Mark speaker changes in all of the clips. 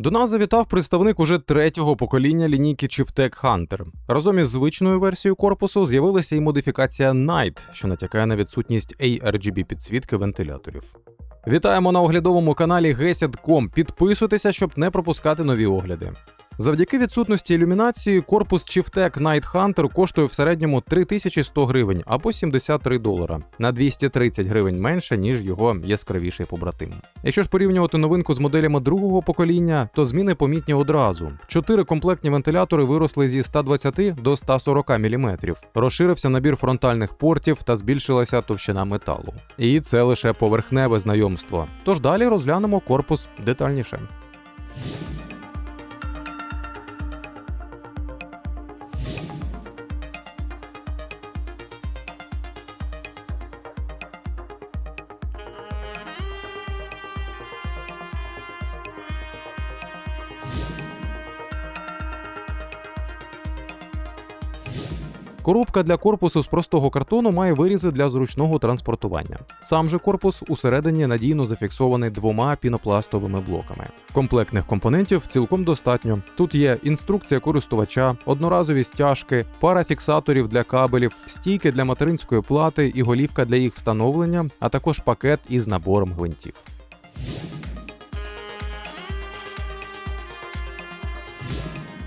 Speaker 1: До нас завітав представник уже третього покоління лінійки Chiptech Hunter. Разом із звичною версією корпусу з'явилася і модифікація Night, що натякає на відсутність ARGB підсвітки вентиляторів. Вітаємо на оглядовому каналі Geset.com. Підписуйтеся, щоб не пропускати нові огляди. Завдяки відсутності ілюмінації, корпус Chieftec Night Hunter коштує в середньому 3100 гривень або 73 долара на 230 гривень менше, ніж його яскравіший побратим. Якщо ж порівнювати новинку з моделями другого покоління, то зміни помітні одразу. Чотири комплектні вентилятори виросли зі 120 до 140 мм. Розширився набір фронтальних портів та збільшилася товщина металу. І це лише поверхневе знайомство. Тож далі розглянемо корпус детальніше. Коробка для корпусу з простого картону має вирізи для зручного транспортування. Сам же корпус усередині надійно зафіксований двома пінопластовими блоками. Комплектних компонентів цілком достатньо. Тут є інструкція користувача, одноразові стяжки, пара фіксаторів для кабелів, стійки для материнської плати і голівка для їх встановлення, а також пакет із набором гвинтів.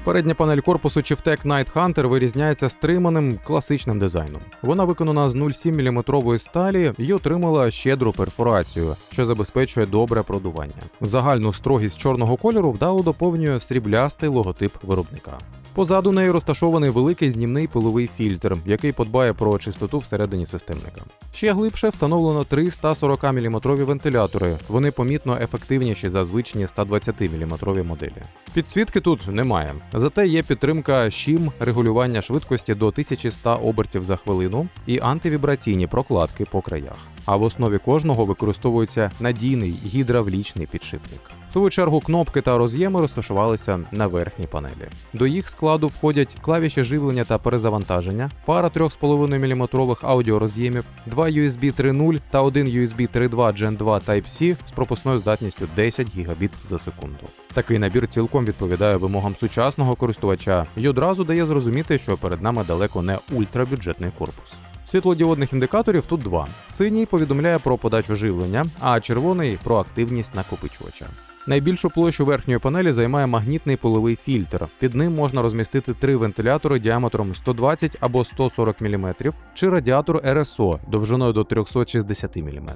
Speaker 1: Передня панель корпусу Chieftec Night Hunter вирізняється стриманим класичним дизайном. Вона виконана з 0,7 мм сталі і отримала щедру перфорацію, що забезпечує добре продування. Загальну строгість чорного кольору вдало доповнює сріблястий логотип виробника. Позаду неї розташований великий знімний пиловий фільтр, який подбає про чистоту всередині системника. Ще глибше встановлено три 140 мм вентилятори. Вони помітно ефективніші за звичні 120 мм моделі. Підсвітки тут немає, зате є підтримка щім регулювання швидкості до 1100 обертів за хвилину і антивібраційні прокладки по краях. А в основі кожного використовується надійний гідравлічний підшипник. В свою чергу кнопки та роз'єми розташувалися на верхній панелі. До їх складу входять клавіші живлення та перезавантаження, пара 3,5 мм аудіороз'ємів, два USB 3.0 та один USB 3.2 Gen 2 Type-C з пропускною здатністю 10 Гбіт за секунду. Такий набір цілком відповідає вимогам сучасного користувача і одразу дає зрозуміти, що перед нами далеко не ультрабюджетний корпус. Світлодіодних індикаторів тут два: синій повідомляє про подачу живлення, а червоний про активність накопичувача. Найбільшу площу верхньої панелі займає магнітний пиловий фільтр. Під ним можна розмістити три вентилятори діаметром 120 або 140 мм чи радіатор РСО довжиною до 360 мм.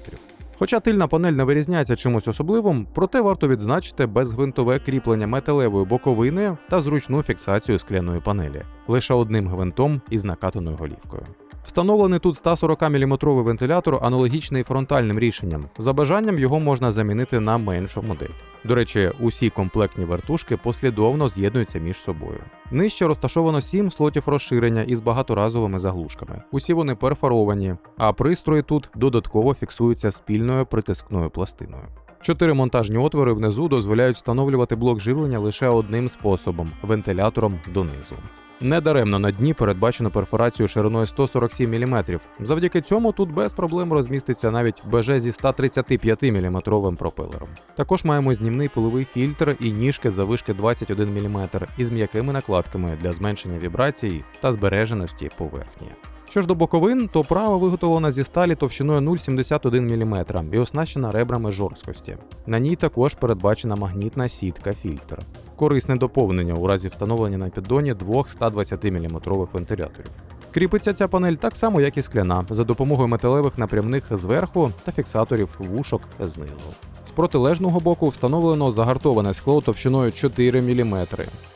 Speaker 1: Хоча тильна панель не вирізняється чимось особливим, проте варто відзначити безгвинтове кріплення металевої боковини та зручну фіксацію скляної панелі лише одним гвинтом із накатаною голівкою. Встановлений тут 140 мм вентилятор аналогічний фронтальним рішенням. За бажанням його можна замінити на меншу модель. До речі, усі комплектні вертушки послідовно з'єднуються між собою. Нижче розташовано 7 слотів розширення із багаторазовими заглушками. Усі вони перфоровані, а пристрої тут додатково фіксуються спільною притискною пластиною. Чотири монтажні отвори внизу дозволяють встановлювати блок живлення лише одним способом вентилятором донизу. Недаремно на дні передбачено перфорацію шириною 147 мм. Завдяки цьому тут без проблем розміститься навіть БЖ зі 135 мм пропелером. Також маємо знімний пиловий фільтр і ніжки завишки 21 мм із м'якими накладками для зменшення вібрацій та збереженості поверхні. Що ж до боковин, то права виготовлена зі сталі товщиною 0,71 мм і оснащена ребрами жорсткості. На ній також передбачена магнітна сітка фільтр. Корисне доповнення у разі встановлення на піддоні двох 120 мм вентиляторів. Кріпиться ця панель так само, як і скляна, за допомогою металевих напрямних зверху та фіксаторів вушок знизу. З протилежного боку встановлено загартоване скло товщиною 4 мм,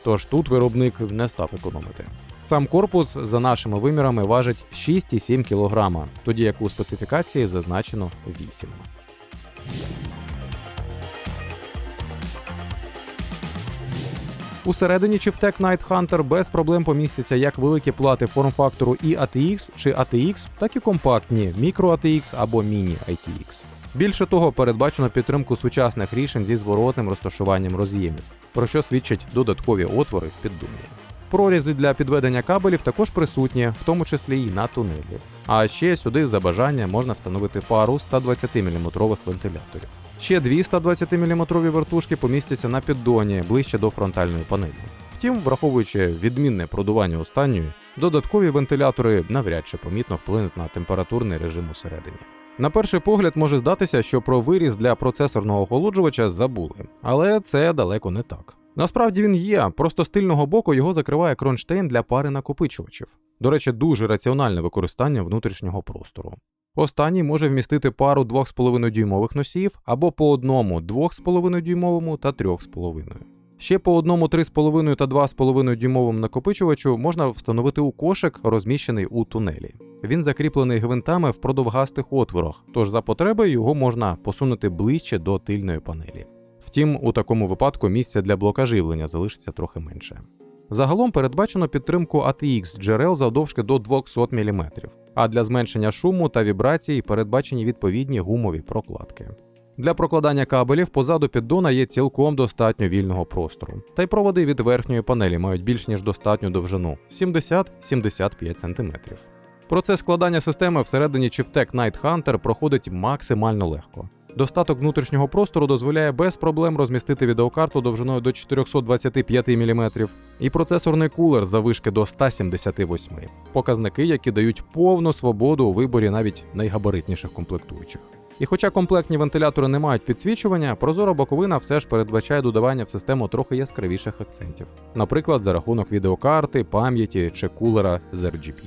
Speaker 1: тож тут виробник не став економити. Сам корпус за нашими вимірами важить 6,7 кг, тоді як у специфікації зазначено 8 Усередині Chieftec Night Hunter без проблем помістяться як великі плати форм-фактору і ATX чи ATX, так і компактні Micro ATX або Mini ITX. Більше того, передбачено підтримку сучасних рішень зі зворотним розташуванням роз'ємів, про що свідчать додаткові отвори в піддумі. Прорізи для підведення кабелів також присутні, в тому числі й на тунелі. А ще сюди за бажання можна встановити пару 120 мм вентиляторів. Ще дві 120 мм вертушки помістяться на піддоні ближче до фронтальної панелі. Втім, враховуючи відмінне продування останньої, додаткові вентилятори навряд чи помітно вплинуть на температурний режим усередині. На перший погляд може здатися, що про виріз для процесорного охолоджувача забули, але це далеко не так. Насправді він є, просто з тильного боку його закриває кронштейн для пари накопичувачів. До речі, дуже раціональне використання внутрішнього простору. Останній може вмістити пару 2,5 дюймових носіїв або по одному 2,5 дюймовому та 3,5. Ще по одному 3,5 та 2,5 дюймовому накопичувачу можна встановити у кошик, розміщений у тунелі. Він закріплений гвинтами в продовгастих отворах, тож за потреби його можна посунути ближче до тильної панелі. Втім, у такому випадку місця для блока живлення залишиться трохи менше. Загалом передбачено підтримку ATX джерел завдовжки до 200 мм, а для зменшення шуму та вібрацій передбачені відповідні гумові прокладки. Для прокладання кабелів позаду піддона є цілком достатньо вільного простору, та й проводи від верхньої панелі мають більш ніж достатню довжину 70-75 см. Процес складання системи всередині Chieftec Night Hunter проходить максимально легко. Достаток внутрішнього простору дозволяє без проблем розмістити відеокарту довжиною до 425 мм і процесорний кулер завишки до 178 показники, які дають повну свободу у виборі навіть найгабаритніших комплектуючих. І хоча комплектні вентилятори не мають підсвічування, прозора боковина все ж передбачає додавання в систему трохи яскравіших акцентів, наприклад, за рахунок відеокарти, пам'яті чи кулера з RGB.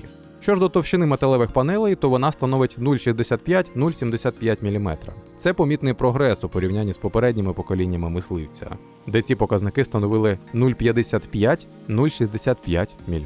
Speaker 1: Що ж до товщини металевих панелей, то вона становить 0,65-0,75 мм. Це помітний прогрес у порівнянні з попередніми поколіннями мисливця, де ці показники становили 0,55-0,65 мм.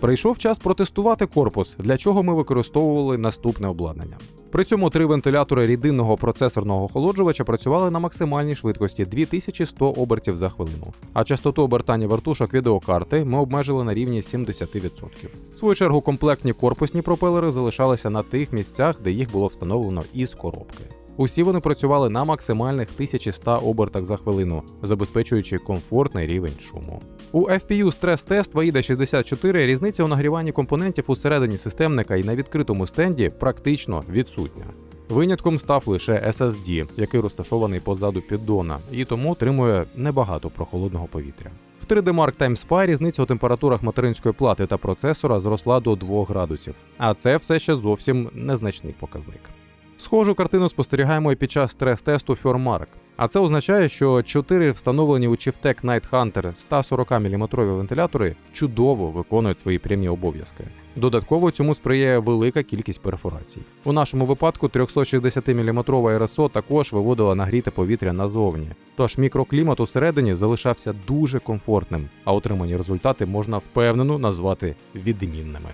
Speaker 1: Прийшов час протестувати корпус, для чого ми використовували наступне обладнання. При цьому три вентилятори рідинного процесорного охолоджувача працювали на максимальній швидкості 2100 обертів за хвилину, а частоту обертання вертушок відеокарти ми обмежили на рівні 70%. В свою чергу комплектні корпусні пропелери залишалися на тих місцях, де їх було встановлено із коробки. Усі вони працювали на максимальних 1100 обертах за хвилину, забезпечуючи комфортний рівень шуму. У FPU стрес-тест VAIDA 64 різниця у нагріванні компонентів усередині системника і на відкритому стенді практично відсутня. Винятком став лише SSD, який розташований позаду піддона, і тому отримує небагато прохолодного повітря. В 3D Mark Time Spy різниця у температурах материнської плати та процесора зросла до 2 градусів, а це все ще зовсім незначний показник. Схожу картину спостерігаємо і під час стрес-тесту Фьормарк. А це означає, що чотири встановлені у Chieftec Night Hunter 140 мм вентилятори чудово виконують свої прямі обов'язки. Додатково цьому сприяє велика кількість перфорацій. У нашому випадку 360 мм РСО також виводила нагріте повітря назовні, тож мікроклімат усередині залишався дуже комфортним, а отримані результати можна впевнено назвати відмінними.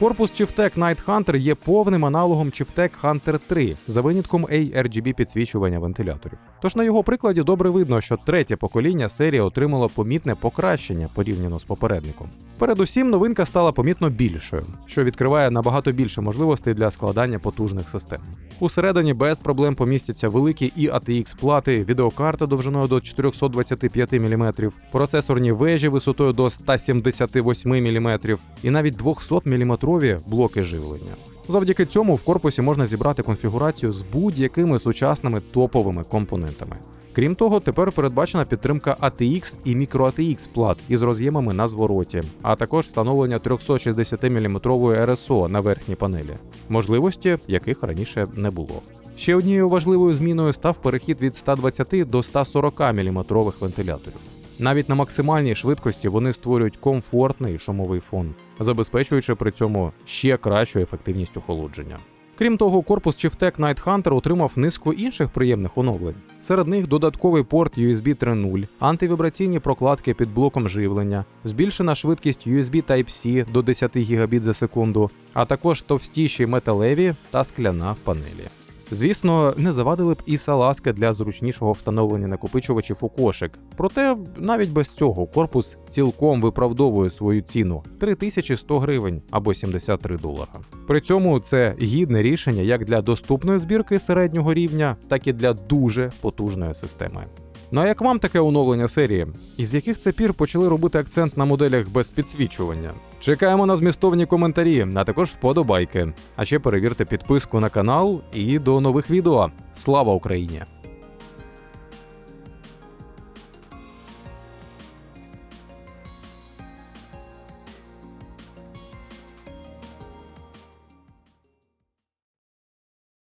Speaker 1: Корпус Chieftec Night Hunter є повним аналогом Chieftec Hunter 3 за винятком ARGB підсвічування вентиляторів. Тож на його прикладі добре видно, що третє покоління серії отримало помітне покращення порівняно з попередником. Передусім, новинка стала помітно більшою, що відкриває набагато більше можливостей для складання потужних систем. Усередині без проблем помістяться великі і ATX плати, відеокарта довжиною до 425 мм, процесорні вежі висотою до 178 мм і навіть 200 мм блоки живлення. Завдяки цьому в корпусі можна зібрати конфігурацію з будь-якими сучасними топовими компонентами. Крім того, тепер передбачена підтримка ATX і microATX плат із роз'ємами на звороті, а також встановлення 360 мм RSO на верхній панелі, можливості яких раніше не було. Ще однією важливою зміною став перехід від 120 до 140 мм вентиляторів. Навіть на максимальній швидкості вони створюють комфортний шумовий фон, забезпечуючи при цьому ще кращу ефективність охолодження. Крім того, корпус Chieftec Night Hunter отримав низку інших приємних оновлень. Серед них додатковий порт USB 3.0, антивібраційні прокладки під блоком живлення, збільшена швидкість USB Type-C до 10 Гбіт за секунду, а також товстіші металеві та скляна панелі. Звісно, не завадили б і салазки для зручнішого встановлення накопичувачів у кошик. Проте навіть без цього корпус цілком виправдовує свою ціну 3100 гривень або 73 долара. При цьому це гідне рішення як для доступної збірки середнього рівня, так і для дуже потужної системи. Ну а як вам таке оновлення серії? І з яких це пір почали робити акцент на моделях без підсвічування? Чекаємо на змістовні коментарі, а також вподобайки. А ще перевірте підписку на канал і до нових відео. Слава Україні!